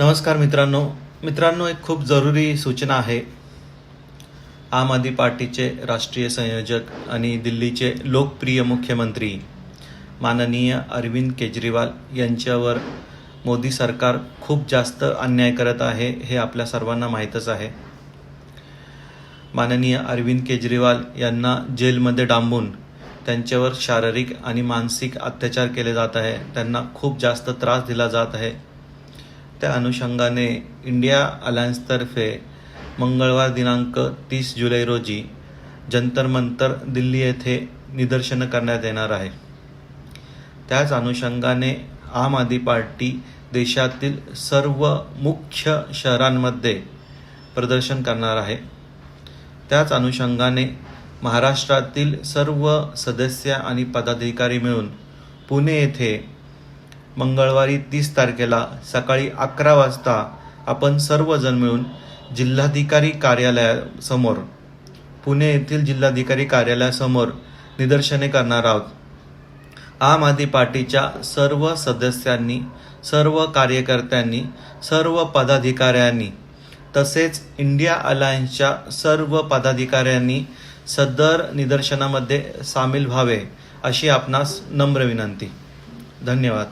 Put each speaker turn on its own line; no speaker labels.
नमस्कार मित्रांनो. मित्रांनो एक खूप जरुरी सूचना आहे. आम आदमी पार्टीचे राष्ट्रीय संयोजक आणि दिल्लीचे लोकप्रिय मुख्यमंत्री माननीय अरविंद केजरीवाल यांच्यावर मोदी सरकार खूप जास्त अन्याय करत आहे हे आपल्या सर्वांना माहीतच आहे. माननीय अरविंद केजरीवाल यांना जेलमध्ये डांबून त्यांच्यावर शारीरिक आणि मानसिक अत्याचार केले जात आहे. त्यांना खूप जास्त त्रास दिला जात आहे. त्या अनुषंगाने इंडिया अलायन्सतर्फे मंगळवार दिनांक तीस जुलै रोजी जंतर मंतर दिल्ली येथे निदर्शनं करण्यात येणार आहे. त्याच अनुषंगाने आम आदमी पार्टी देशातील सर्व मुख्य शहरांमध्ये प्रदर्शन करणार आहे. त्याच अनुषंगाने महाराष्ट्रातील सर्व सदस्य आणि पदाधिकारी मिळून पुणे येथे मंगळवारी तीस तारखेला सकाळी अकरा वाजता आपण सर्वजण मिळून जिल्हाधिकारी कार्यालयासमोर पुणे येथील जिल्हाधिकारी कार्यालयासमोर निदर्शने करणार आहोत. आम आदमी पार्टीच्या सर्व सदस्यांनी सर्व कार्यकर्त्यांनी सर्व पदाधिकाऱ्यांनी तसेच इंडिया अलायन्सच्या सर्व पदाधिकाऱ्यांनी सदर निदर्शनामध्ये सामील व्हावे अशी आपणास नम्र विनंती. धन्यवाद.